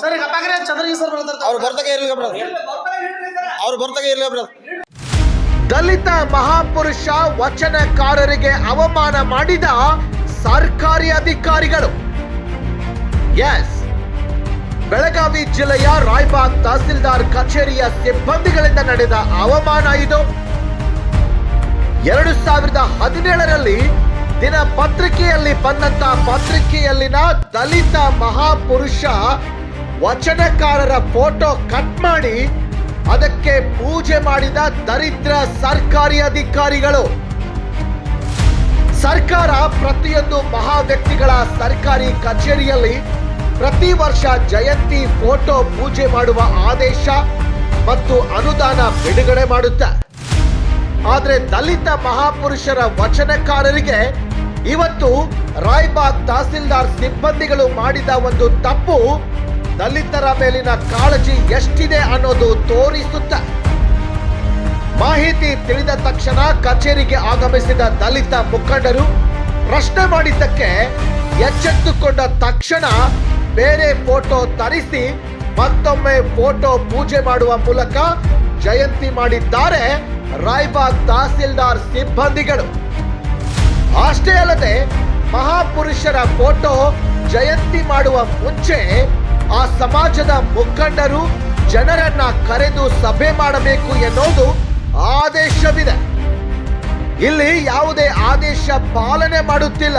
Sir ಈಗ ಅಪ್ಪಾಗ್ರೆ Chandragi sir ಬರ್ತಾರೆ ಅವ್ರು ಬರ್ತಾಗ ಇರ್ಲಿ ಬ್ರದರ್. ಅವ್ರು ಬರ್ತಾಗ ಇರ್ಲಿ ಬ್ರದರ್. ದಲಿತ ಮಹಾಪುರುಷ ವಚನಕಾರರಿಗೆ ಅವಮಾನ ಮಾಡಿದ ಸರ್ಕಾರಿ ಅಧಿಕಾರಿಗಳು. ಎಸ್ ಬೆಳಗಾವಿ ಜಿಲ್ಲೆಯ ರಾಯ್ಬಾಗ್ ತಹಸೀಲ್ದಾರ್ ಕಚೇರಿಯ ಸಿಬ್ಬಂದಿಗಳಿಂದ ನಡೆದ ಅವಮಾನ ಇದು. ಎರಡು ಸಾವಿರದ ಹದಿನೇಳರಲ್ಲಿ ದಿನ ಪತ್ರಿಕೆಯಲ್ಲಿ ಬಂದಂತ ಪತ್ರಿಕೆಯಲ್ಲಿನ ದಲಿತ ಮಹಾಪುರುಷ ವಚನಕಾರರ ಫೋಟೋ ಕಟ್ ಮಾಡಿ ಅದಕ್ಕೆ ಪೂಜೆ ಮಾಡಿದ ದರಿದ್ರ ಸರ್ಕಾರಿ ಅಧಿಕಾರಿಗಳು. ಸರ್ಕಾರ ಪ್ರತಿಯೊಂದು ಮಹಾ ವ್ಯಕ್ತಿಗಳ ಸರ್ಕಾರಿ ಕಚೇರಿಯಲ್ಲಿ ಪ್ರತಿ ವರ್ಷ ಜಯಂತಿ ಫೋಟೋ ಪೂಜೆ ಮಾಡುವ ಆದೇಶ ಮತ್ತು ಅನುದಾನ ಬಿಡುಗಡೆ ಮಾಡುತ್ತೆ. ಆದರೆ ದಲಿತ ಮಹಾಪುರುಷರ ವಚನಕಾರರಿಗೆ ಇವತ್ತು ರಾಯ್ಬಾಗ್ ತಹಸೀಲ್ದಾರ್ ಸಿಬ್ಬಂದಿಗಳು ಮಾಡಿದ ಒಂದು ತಪ್ಪು ದಲಿತರ ಮೇಲಿನ ಕಾಳಜಿ ಎಷ್ಟಿದೆ ಅನ್ನೋದು ತೋರಿಸುತ್ತ. ಮಾಹಿತಿ ತಿಳಿದ ತಕ್ಷಣ ಕಚೇರಿಗೆ ಆಗಮಿಸಿದ ದಲಿತ ಮುಖಂಡರು ಪ್ರಶ್ನೆ ಮಾಡಿದ್ದಕ್ಕೆ ಎಚ್ಚೆತ್ತುಕೊಂಡ ತಕ್ಷಣ ಬೇರೆ ಫೋಟೋ ತರಿಸಿ ಮತ್ತೊಮ್ಮೆ ಫೋಟೋ ಪೂಜೆ ಮಾಡುವ ಮೂಲಕ ಜಯಂತಿ ಮಾಡಿದ್ದಾರೆ ರಾಯ್ಬಾಗ್ ತಹಸೀಲ್ದಾರ್ ಸಿಬ್ಬಂದಿಗಳು. ಅಷ್ಟೇ ಅಲ್ಲದೆ ಮಹಾಪುರುಷರ ಫೋಟೋ ಜಯಂತಿ ಮಾಡುವ ಮುಂಚೆ ಆ ಸಮಾಜದ ಮುಖಂಡರು ಜನರನ್ನ ಕರೆದು ಸಭೆ ಮಾಡಬೇಕು ಎನ್ನುವುದು ಆದೇಶವಿದೆ. ಇಲ್ಲಿ ಯಾವುದೇ ಆದೇಶ ಪಾಲನೆ ಮಾಡುತ್ತಿಲ್ಲ.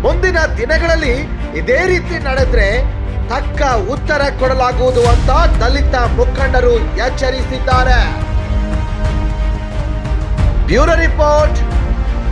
ಮುಂದಿನ ದಿನಗಳಲ್ಲಿ ಇದೇ ರೀತಿ ನಡೆದ್ರೆ ತಕ್ಕ ಉತ್ತರ ಕೊಡಲಾಗುವುದು ಅಂತ ದಲಿತ ಮುಖಂಡರು ಎಚ್ಚರಿಸಿದ್ದಾರೆ. Bureau report.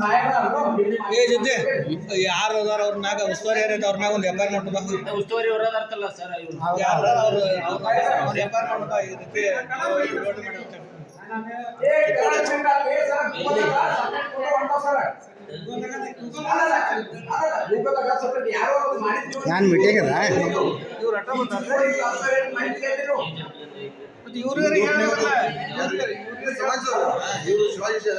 ರಾಯ್ಬಾ ಏ ಜೊತೆ ಯಾರು ಅದಾರ ಅವ್ರ ಮ್ಯಾಗ ಉಸ್ತುವಾರಿ ಯಾರು ಅವ್ರ ಮ್ಯಾಗ ಒಂದು ಎಫ್ ಐ ಆರ್ ಮಾಡ್ಬೇಕು ಉಸ್ತುವಾರಿ ಹೊರದಾರ್ತಲ್ಲ ಸರ್ ಯಾರು ಅವ್ರು ಅವ್ರ ಎಫ್ ಐ ಆರ್ ಮಾಡ್ಬೇಕು ಈ ರೀತಿ ರೋಡ್ ಮಾಡಿರ್ತಾರೆ. ನಾನು ಮೀಟಿಂಗ್ ಅದ ಮತ್ತೆ ಇವ್ರಿಗೆ ಯಾರು ಹೇಳಲ್ಲ? ಇವ್ರು ಶಿವಾಜಿ